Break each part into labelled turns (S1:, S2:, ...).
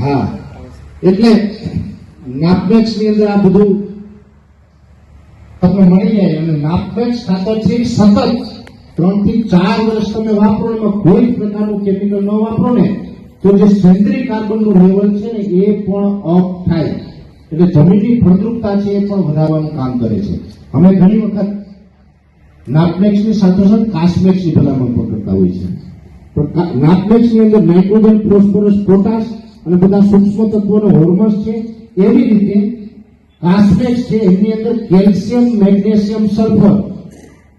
S1: હા. એટલે નાપમેક્સની અંદર આ બધું તમે મળી જાય અને નાપમેક્સ ખાતર સતત. ત્રણથી ચાર વર્ષ તમે વાપરો, એમાં કોઈ પ્રકારનું કેમિકલ ન વાપરો ને, તો જે સેન્દ્રી કાર્બનનું લેવલ છે ને, એ પણ અપ થાય. એટલે જમીનની ફળદ્રુપતા છે એ પણ વધારવાનું કામ કરે છે. અમે ઘણી વખત નાપમેક્સની સાથે સાથે કાસ્મેક્સની ભલામણ પણ કરતા છે પણ નાટમેક્સની અંદર નાઇટ્રોજન, ફોસ્ફરસ, પોટાશ અને બધા સૂક્ષ્મ તત્વોના હોર્મોન્સ છે, એવી રીતે કાસ્મેક્સ છે, એની અંદર કેલ્શિયમ, મેગ્નેશિયમ, સલ્ફર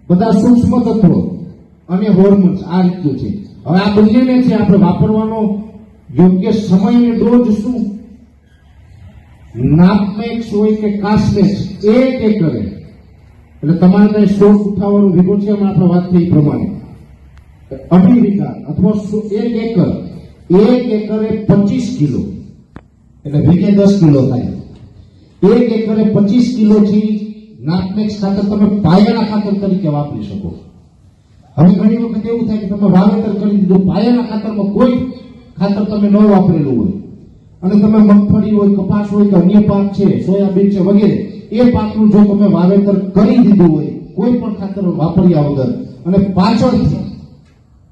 S1: બધા સૂક્ષ્મ તત્વો અને હોર્મોન્સ આ રીતનું છે. હવે આ બંનેને છે આપણે વાપરવાનો યોગ્ય સમય અને ડોઝ શું? નાપમેક્સ હોય કે કાસ્મેક્સ એક એકરે. એટલે તમારે શોખ ઉઠાવવાનું વિગો છે આપણે વાત થઈ પ્રમાણે. અઢી વીઘા અથવા એક એકર, એક એકરે પચીસ કિલો, એટલે વીઘે દસ કિલો થાય. એક એકરે પચીસ કિલો થી નાટમેક્સ ખાતર તમે પાયાના ખાતર તરીકે વાપરી શકો. હવે ઘણી વખત એવું થાય કે તમે વાવેતર કરી દીધું, પાયાના ખાતરમાં કોઈ ખાતર તમે ન વાપરેલું હોય. અને તમે મગફળી હોય, કપાસ હોય કે અન્ય પાક છે, સોયાબીન છે વગેરે, એ પાકનું જો તમે વાવેતર કરી દીધું હોય, કોઈ પણ ખાતર વાપર્યા વગર, અને પાછળથી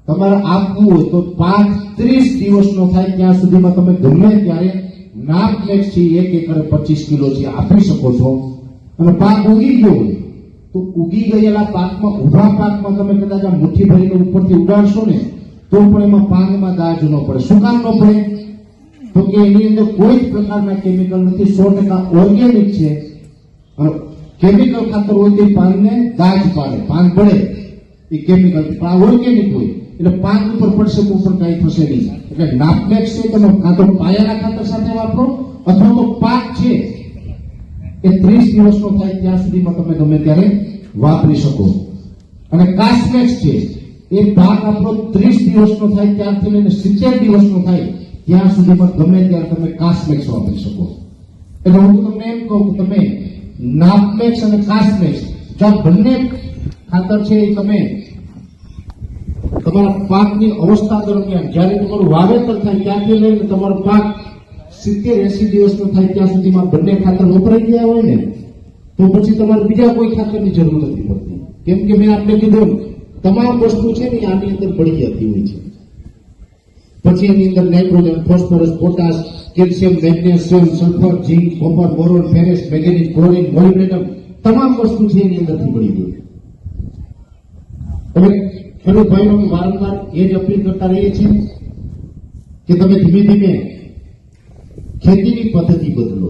S1: તમારે આપવું હોય તો પાંચ ત્રીસ દિવસનો થાય ત્યાં સુધીમાં તમે ગમે ત્યારે નાપ છે એક એકરે પચીસ કિલો છે આપી શકો છો. અને પાક ઉગી ગયો હોય તો ઉગી ગયેલા પાકમાં ઊભા પાકમાં તમે કદાચ આ મુઠ્ઠી ભરીને ઉપરથી ઉડાડશો ને, તો પણ એમાં પાકમાં દાજ ન પડે. શું કામ ન પડે? તો કે એની અંદર કોઈ જ પ્રકારના કેમિકલ નથી. સો ટકા ઓર્ગેનિક છે. અને કેમિકલ ખાતર હોય તે પાનને દાજ પાડે. પાન પડે એ કેમિકલ ઓર્ગેનિક હોય. એટલે પાક ઉપર પડશે તો પણ કાંઈ થશે નહીં. એટલે નાપમેક્સ છે તમે કાં તો પાયાના ખાતર સાથે વાપરો, અથવા તો પાક છે એ ત્રીસ દિવસનો થાય ત્યાં સુધીમાં તમે ગમે ત્યારે વાપરી શકો. અને કાસ્મેક્સ છે એ પાક આપણો ત્રીસ દિવસનો થાય ત્યારથી લઈને સિત્તેર દિવસનો થાય ત્યાં સુધીમાં ગમે ત્યારે તમે કાસ્મેક્સ વાપરી શકો. એટલે હું તમને એમ કહું કે તમે નાપમેક્સ અને કાસ્મેક્સ જો બંને ખાતર છે એ તમે તમારા પાકની અવસ્થા દરમિયાન જ્યારે તમારું વાવેતર થાય ત્યાંથી લઈને તમારો પાક સિત્તેર એસી દિવસનો થાય ત્યાં સુધીમાં બંને ખાતર વપરાઈ ગયા હોય ને, તો પછી તમારે બીજા કોઈ ખાતરની જરૂર નથી પડતી. કેમ કે મેં આપને કીધું તમામ વસ્તુ છે ને આની અંદર પડી જતી હોય છે. પછી એની અંદર nitrogen, phosphorus, potash, calcium, magnesium, sulphur zinc copper, boron, ferrous magnesium chlorine, molybdenum, તમામ વસ્તુ છે એની અંદરથી પડી ગઈ. હવે ખેડૂત ભાઈઓ અમે વારંવાર એ જ અપીલ કરતા રહીએ છીએ કે તમે ધીમે ધીમે ખેતીની પદ્ધતિ બદલો.